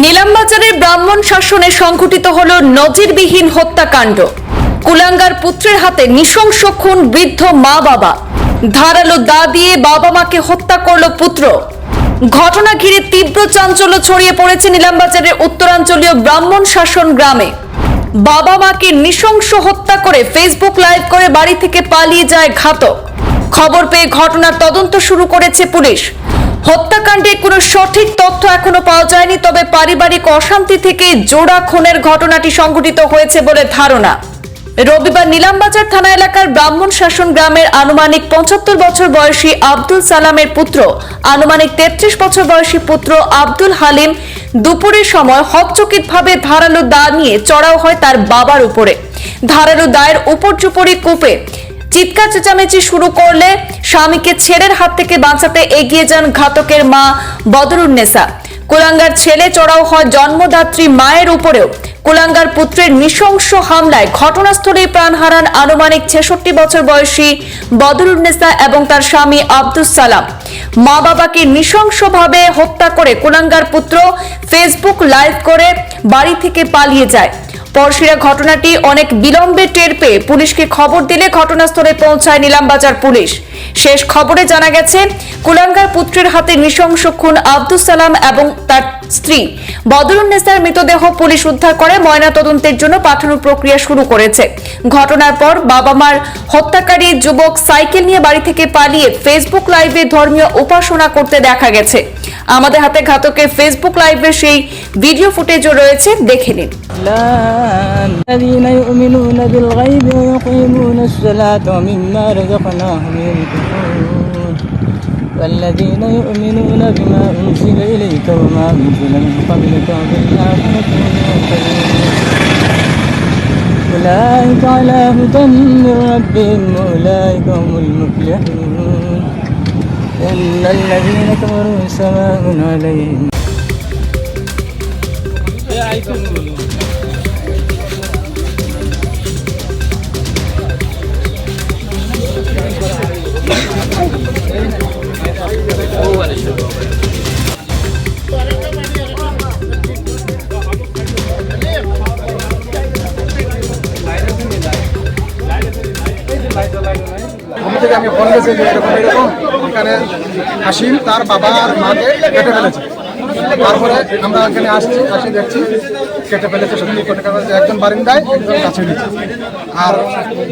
নীলামবাজারের ব্রাহ্মণ শাসনে সংঘটিত হল নজিরবিহীন হত্যাকাণ্ড। কুলাঙ্গার পুত্রের হাতে নৃশংস খুন বৃদ্ধ মা বাবা। ধারালো দা দিয়ে বাবা মাকে হত্যা করল পুত্র। ঘটনা ঘিরে তীব্র চাঞ্চল্য ছড়িয়ে পড়েছে নীলামবাজারের উত্তরাঞ্চলীয় ব্রাহ্মণ শাসন গ্রামে। বাবা মাকে নৃশংস হত্যা করে ফেসবুক লাইভ করে বাড়ি থেকে পালিয়ে যায় ঘাতক। খবর পেয়ে ঘটনার তদন্ত শুরু করেছে পুলিশ। হত্যাকাণ্ডে কোনো সঠিক তথ্য এখনও পাওয়া যায়নি, তবে পারিবারিক অশান্তি থেকে জোড়া খুনের ঘটনাটি সংঘটিত হয়েছে বলে ধারণা। রবিবার নীলামবাজার থানা এলাকার ব্রাহ্মণ শাসন গ্রামের আনুমানিক পঁচাত্তর বছর বয়সী আব্দুল সালামের পুত্র, আনুমানিক তেত্রিশ বছর বয়সী পুত্র আব্দুল হালিম দুপুরের সময় হকচকিতভাবে ধারালো দা নিয়ে চড়াও হয় তার বাবার উপরে। ধারালো দায়ের উপর্যুপরি কূপে। চিৎকার চেঁচামেচি শুরু করলে স্বামীকে ছেলের হাত থেকে বাঁচাতে এগিয়ে যান ঘাতকের মা বদরুন্নেসা কুলাঙ্গার ছেলে চড়াও হয় জন্মদাত্রী মায়ের উপরেও। কুলাঙ্গার পুত্রের নৃশংস হামলায় ঘটনাস্থলেই প্রাণ হারান আনুমানিক ছেষট্টি বছর বয়সী বদরুন্নেসা এবং তার স্বামী আব্দুস সালাম। মা বাবাকে নৃশংসভাবে হত্যা করে কুলাঙ্গার পুত্র ফেসবুক লাইভ করে বাড়ি থেকে পালিয়ে যায়। পরশিরা ঘটনাটি অনেক বিলম্বে টের পেয়ে পুলিশকে খবর দিলে ঘটনাস্থলে পৌঁছায় নিলামবাজার পুলিশ। শেষ খবরে জানা গেছে, কুলাঙ্গার পুত্রের হাতে নৃশংস খুন আব্দুস সালাম এবং তার স্ত্রী। বদরুন্নেসার মৃতদেহ পুলিশ উদ্ধার করে ময়না তদন্তের জন্য পাঠানোর প্রক্রিয়া শুরু করেছে। ঘটনার পর বাবা মার হত্যাকারী যুবক সাইকেল নিয়ে বাড়ি থেকে পালিয়ে ফেসবুক লাইভে ধর্মীয় উপাসনা করতে দেখা গেছে। আমাদের হাতে ঘাতকের ফেসবুক লাইভে সেই ভিডিও ফুটেজও রয়েছে, দেখে নিন। الذين يؤمنون بالغيب ويقيمون الصلاة ومما رزقناهم ينفقون. والذين يؤمنون بما أنزل إليك وما أنزل من قبلك وبالآخرة هم أولئك على هدى من ربهم وأولئك هم المفلحون. إن الذين كفروا سواء عليهم থেকে আমি ফোন গেছে যে এরকম এরকম। এখানে হাসিম তার বাবা আর মাকে কেটে ফেলেছে। তারপরে আমরা এখানে আসছি আসি দেখছি কেটে ফেলেছে সত্যি কেটে ফেলেছে একজন বারিন্দায় একজন কাছে নিচ্ছে আর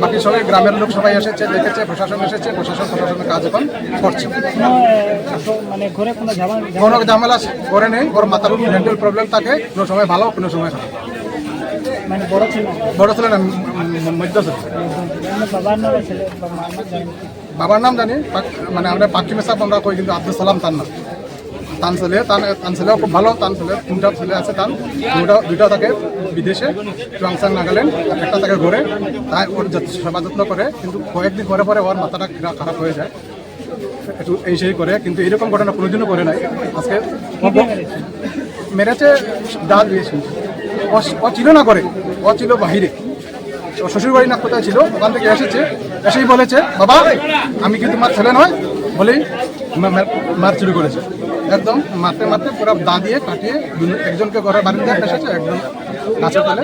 বাকি সবাই গ্রামের লোক সবাই এসেছে দেখেছে প্রশাসন এসেছে প্রশাসন প্রশাসনের কাজ এখন করছে। মানে ঘরে কোনো ঝামেলা করে নেই ওর মাথার মেন্টাল প্রবলেম থাকে কোনো সময় ভালো কোনো সময় খারাপ। মানে বড় ছিল। বড় ছেলে না মধ্য ছেলে। মানে বাবার নামে ছেলে জানি। বাবার নাম জানি পাক- মানে আমরা পাখি মেসাব আমরা কই কিন্তু আব্দুল সালাম তার নাম। তান ছেলে তান তান ছেলেও খুব ভালো তান ছেলে তিনটা ছেলে আছে তান দুটা দুইটা থাকে বিদেশে চুয়াংসাং নাগাল্যান্ড একটা থাকে ঘরে। তাই ওর সেবা যত্ন করে কিন্তু কয়েকদিন পরে পরে ওর মাথাটা খারাপ- হয়ে যায়। একটু এই সেই করে কিন্তু এরকম ঘটনা কোনোদিনও করে নাই। আজকে মেরেছে? ডাল দিয়েছে। ও ও ছিল না করে ও ছিল বাহিরে। ও শ্বশুর বাড়ি না কোথায় ছিল? ওখান থেকে এসেছে এসেই বলেছে বাবা আমি কি তোমার ছেলে নয়? বলেই মার চুরি করেছে। একদম মারতে মারতে পুরো দা দিয়ে কাটিয়ে একজনকে ঘরের বাড়িতে এসেছে একজন গাছের তলে।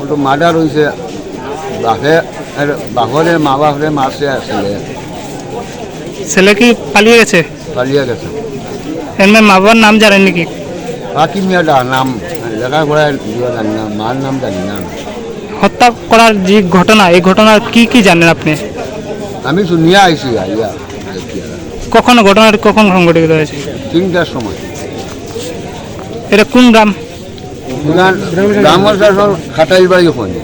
ওটা মার্ডার হয়েছে। বাপে আর বাপরে মা বাপরে মারছে আসলে ছেলে। কি পালিয়ে গেছে? পালিয়ে গেছে। এমনি মা বাবার নাম জানেন নাকি বাকি মেয়েটা নাম লেখাপড়ায় দিও জানি না মার নাম জানি না। হত্যা করার যে ঘটনা এই ঘটনার কি কি জানেন আপনি? আমি শুনিয়া আইছি আইয়া আর। ঘটনাটি কখন সংঘটিত হয়েছে? তিনটার সময়। এটা কোন গ্রাম? গ্রামের শাসন খাটাইল বাড়ি ওখানে।